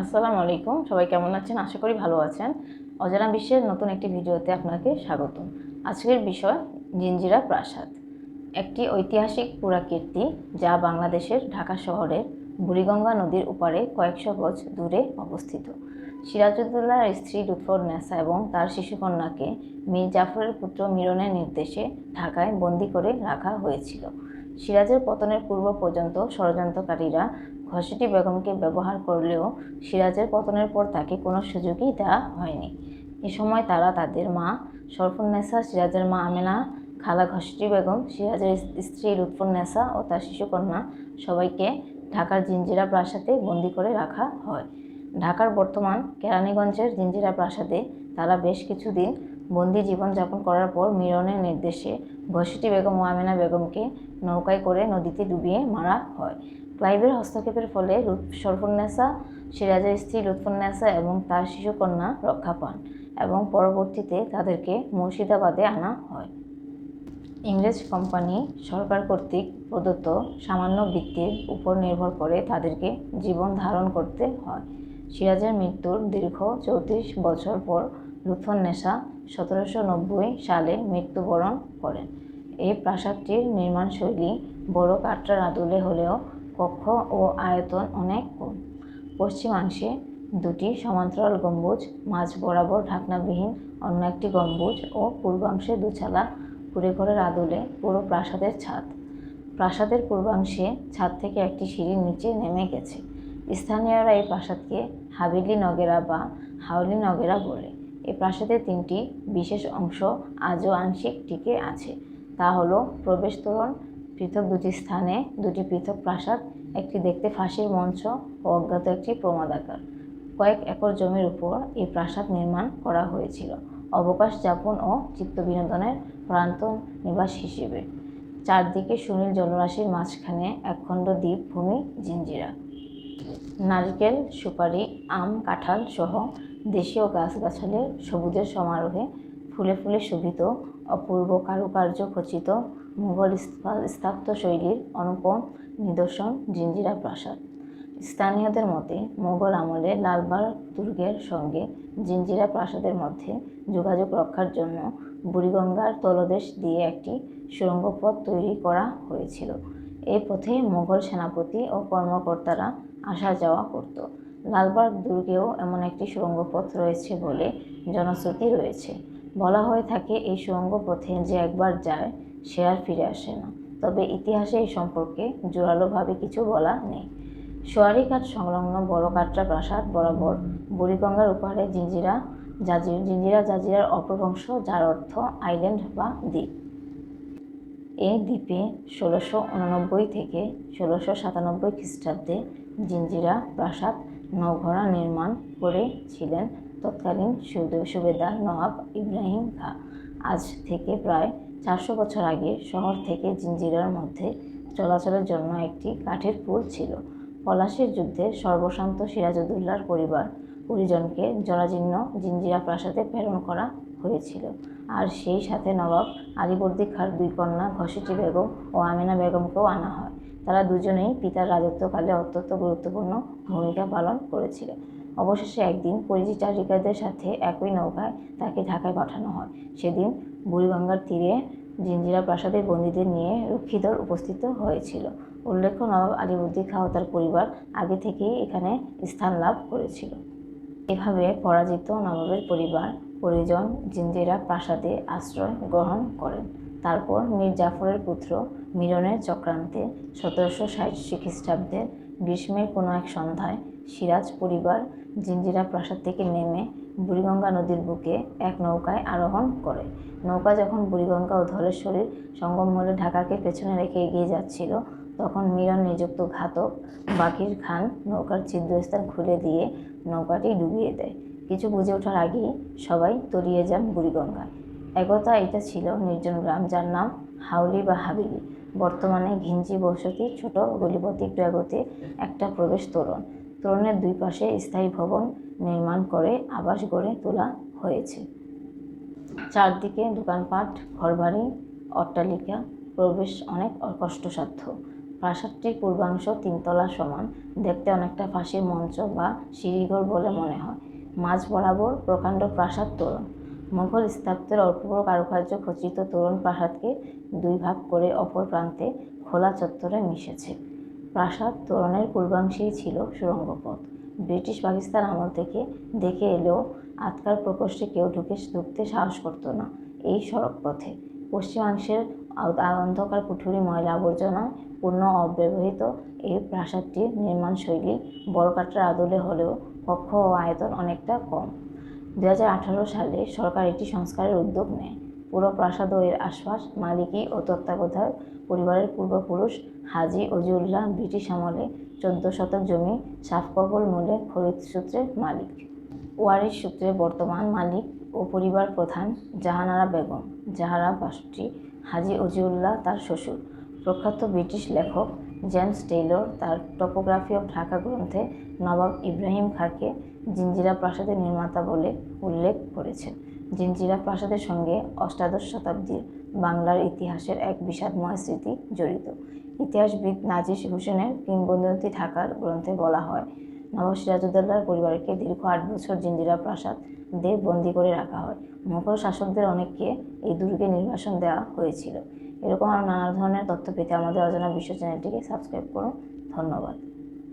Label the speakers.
Speaker 1: আসসালামু আলাইকুম। সবাই কেমন আছেন? আশা করি ভালো আছেন। অজানা বিশ্বের নতুন একটি ভিডিওতে আপনাকে স্বাগত। আজকের বিষয় জিঞ্জিরা প্রাসাদ। একটি ঐতিহাসিক পুরাকীর্তি যা বাংলাদেশের ঢাকা শহরের বুড়িগঙ্গা নদীর উপারে কয়েকশো গজ দূরে অবস্থিত। সিরাজউদ্দৌলার স্ত্রী লুৎফর নেসা এবং তার শিশুকন্যাকে মীর জাফরের পুত্র মিরনের নির্দেশে ঢাকায় বন্দি করে রাখা হয়েছিল। সিরাজের পতনের পূর্ব পর্যন্ত ষড়যন্ত্রকারীরা ঘসেটি বেগমকে ব্যবহার করলেও সিরাজের পতনের পর তাকে কোনো সুযোগই দেওয়া হয়নি। এ সময় তারা তাদের মা সরফুন্নেসা সিরাজের মা আমেনা, খালা ঘসেটি বেগম, সিরাজের স্ত্রী লুৎফুন্নেসা ও তার শিশুকন্যা সবাইকে ঢাকার জিঞ্জিরা প্রাসাদে বন্দি করে রাখা হয়। ঢাকার বর্তমান কেরানীগঞ্জের জিঞ্জিরা প্রাসাদে তারা বেশ কিছুদিন বন্দি জীবনযাপন করার পর মিরনের নির্দেশে ঘসেটি বেগম ও আমেনা বেগমকে নৌকায় করে নদীতে ডুবিয়ে মারা হয়। ক্লাইভের হস্তক্ষেপের ফলে সরফুন্নেসা সিরাজের স্ত্রী লুৎফুন্নেসা এবং তার শিশুকন্যা রক্ষা পান এবং পরবর্তীতে তাদেরকে মুর্শিদাবাদে আনা হয়। ইংরেজ কোম্পানি সরকার কর্তৃক প্রদত্ত সামান্য বৃত্তির উপর নির্ভর করে তাদেরকে জীবন ধারণ করতে হয়। সিরাজের মৃত্যুর দীর্ঘ চৌত্রিশ বছর পর লুৎফুন্নেসা সতেরোশো নব্বই সালে মৃত্যুবরণ করেন। এই প্রাসাদটির নির্মাণশৈলী বড় কাটরার আদলে হলেও কক্ষ ও আয়তন অনেক কম। পশ্চিমাংশে দুটি সমান্তরাল গম্বুজ, মাঝ বরাবর ঢাকনাবিহীন অন্য একটি গম্বুজ ও পূর্বাংশে দুচালা কুড়েঘরের আদলে পুরো প্রাসাদের ছাদ। প্রাসাদের পূর্বাংশে ছাদ থেকে একটি সিঁড়ির নিচে নেমে গেছে। স্থানীয়রা এই প্রাসাদকে হাবিলি নগেরা বা হাওলি নগেরা বলে। এই প্রাসাদের তিনটি বিশেষ অংশ আজও আংশিক টিকে আছে। তা হলো প্রবেশ তোরণ পৃথক দুটি স্থানে দুটি পৃথক প্রাসাদ, একটি দেখতে ফাঁসির মঞ্চ ও অজ্ঞাত একটি প্রমাদাকার কয়েক একর জমির উপর এই প্রাসাদ নির্মাণ করা হয়েছিল। অবকাশ যাপন ও চিত্ত বিনোদনের প্রান্ত নিবাস হিসেবে। চারদিকে সুনীল জলরাশির মাঝখানে একখণ্ড দ্বীপ ভূমি জিঞ্জিরা। নারকেল, সুপারি, আম, কাঁঠাল সহ দেশীয় গাছগাছালির সবুজের সমারোহে ফুলে ফুলে শোভিত অপূর্ব কারুকার্য খচিত মুঘল স্থাপত্য শৈলীর অনুপম নিদর্শন জিঞ্জিরা প্রাসাদ। স্থানীয়দের মতে মোগল আমলে লালবাগ দুর্গের সঙ্গে জিঞ্জিরা প্রাসাদের মধ্যে যোগাযোগ রক্ষার জন্য বুড়িগঙ্গার তলদেশ দিয়ে একটি সুড়ঙ্গ পথ তৈরি করা হয়েছিল। এই পথে মোগল সেনাপতি ও কর্মকর্তারা আসা যাওয়া করত। লালবাগ দুর্গেও এমন একটি সুড়ঙ্গ পথ রয়েছে বলে জনশ্রুতি রয়েছে। বলা হয়ে থাকে, এই সুড়ঙ্গ পথে যে একবার যায় সে আর ফিরে আসে না। তবে ইতিহাসে এই সম্পর্কে জোরালোভাবে কিছু বলা নেই। সোয়ারিঘাট সংলগ্ন বড় কাটরা প্রাসাদ বরাবর বুড়িগঙ্গার উপারে জিঞ্জিরা জাজির জিঞ্জিরা জাজিরার অপভ্রংশ, যার অর্থ আইল্যান্ড বা দ্বীপ। এই দ্বীপে ষোলোশো উননব্বই থেকে ষোলোশো সাতানব্বই খ্রিস্টাব্দে জিঞ্জিরা প্রাসাদ নৌঘোড়া নির্মাণ করেছিলেন। তৎকালীন সুবেদার নবাব ইব্রাহিম খা। আজ থেকে প্রায় চারশো বছর আগে শহর থেকে জিঞ্জিরার মধ্যে চলাচলের জন্য একটি কাঠের পুল ছিল। পলাশির যুদ্ধে সর্বশান্ত সিরাজউদ্দৌলার পরিবার পরিজনকে জরাজীর্ণ জিঞ্জিরা প্রাসাদে প্রেরণ করা হয়েছিল। আর সেই সাথে নবাব আলিবর্দি খার দুই কন্যা ঘসেটি বেগম ও আমিনা বেগমকেও আনা হয়। তারা দুজনেই পিতার রাজত্বকালে অত্যন্ত গুরুত্বপূর্ণ ভূমিকা পালন করেছিল। অবশেষে একদিন পরিচারিকাদের সাথে একই নৌকায় তাকে ঢাকায় পাঠানো হয়। সেদিন বুড়িগঙ্গার তীরে জিঞ্জিরা প্রাসাদের বন্দীদের নিয়ে রক্ষীদল উপস্থিত হয়েছিল। উল্লেখ্য, নবাব আলিবুদ্দি খাঁ তার পরিবার আগে থেকেই এখানে স্থান লাভ করেছিল। এভাবে পরাজিত নবাবের পরিবার পরিজন জিঞ্জিরা প্রাসাদে আশ্রয় গ্রহণ করেন। তারপর মীর জাফরের পুত্র মিরনের চক্রান্তে সতেরোশো ষাটশি খ্রিস্টাব্দের গ্রীষ্মের কোনো এক সন্ধ্যায় সিরাজ পরিবার জিঞ্জিরা প্রাসাদ থেকে নেমে বুড়িগঙ্গা নদীর বুকে এক নৌকায় আরোহণ করে। নৌকা যখন বুড়িগঙ্গা ও ধলেশ্বরীর সঙ্গম ঢাকাকে পেছনে রেখে এগিয়ে যাচ্ছিল, তখন মিরন নিযুক্ত ঘাতক বাকির খান নৌকার ছিদ্রস্থান খুলে দিয়ে নৌকাটি ডুবিয়ে দেয়। কিছু বুঝে ওঠার আগেই সবাই তলিয়ে যান বুড়িগঙ্গায়। একতা এটা ছিল নির্জন গ্রাম যার নাম হাউলি বা হাবিলি। বর্তমানে ঘিঞ্জি বসতি ছোট গলিপতি একটু একটা প্রবেশ তোরণ। তোরণের দুই পাশে স্থায়ী ভবন নির্মাণ করে আবাস গড়ে তোলা হয়েছে। চারদিকে দোকানপাট, ঘরবাড়ি, অট্টালিকা, প্রবেশ অনেক কষ্টসাধ্য প্রাসাদটির পূর্বাংশ তিনতলা সমান, দেখতে অনেকটা ফাঁসির মঞ্চ বা সিঁড়িঘর বলে মনে হয়। মাঝ বরাবর প্রকাণ্ড প্রাসাদ তোরণ। মুঘল স্থাপত্যের অল্প কারুকার্য খচিত তোরণ প্রাসাদকে দুই ভাগ করে অপর প্রান্তে খোলা চত্বরে মিশেছে। প্রাসাদ তোরণের পূর্বাংশেই ছিল সুড়ঙ্গ পথ ব্রিটিশ পাকিস্তান আমল থেকে দেখে এলেও আতকার প্রকোষ্ঠে কেউ ঢুকে ঢুকতে সাহস করতো না এই সড়ক পথে পশ্চিমাংশের অন্ধকার কুঠুরি ময়লা আবর্জনা পূর্ণ অব্যবহৃত এই প্রাসাদটির নির্মাণ শৈলী বড়কাটার আদলে হলেও কক্ষ ও আয়তন অনেকটা কম। দু হাজার আঠারো সালে সরকার এটি সংস্কারের উদ্যোগ নেয়। পুরো প্রাসাদ এর আশপাশ মালিকি ও তত্ত্বাবধায়ক পরিবারের পূর্বপুরুষ হাজি অজিউল্লাহ ব্রিটিশ আমলে চোদ্দ শতক জমি সাফকবল মূলে খরিদ সূত্রে মালিক। ওয়ারিশ সূত্রে বর্তমান মালিক ও পরিবার প্রধান জাহানারা বেগম। জাহারা বাষট্টি হাজি অজিউল্লাহ তার শ্বশুর। প্রখ্যাত ব্রিটিশ লেখক জেমস টেইলর তার টপোগ্রাফি অফ ঢাকা গ্রন্থে নবাব ইব্রাহিম খাঁকে জিঞ্জিরা প্রাসাদের নির্মাতা বলে উল্লেখ করেছেন। জিঞ্জিরা প্রাসাদের সঙ্গে অষ্টাদশ শতাব্দীর বাংলার ইতিহাসের এক বিষাদময় স্মৃতি জড়িত। ইতিহাসবিদ নাজিস হোসেনের কিংবদন্তি ঢাকার গ্রন্থে বলা হয়, নবাব সিরাজউদ্দৌলার পরিবারকে দীর্ঘ আট বছর জিঞ্জিরা প্রাসাদ দিয়ে বন্দি করে রাখা হয়। মুঘল শাসকদের অনেককে এই দুর্গে নির্বাসন দেওয়া হয়েছিল। এরকম আরও নানা ধরনের তথ্য পেতে আমাদের অজানা বিশ্ব চ্যানেলটিকে সাবস্ক্রাইব করুন। ধন্যবাদ।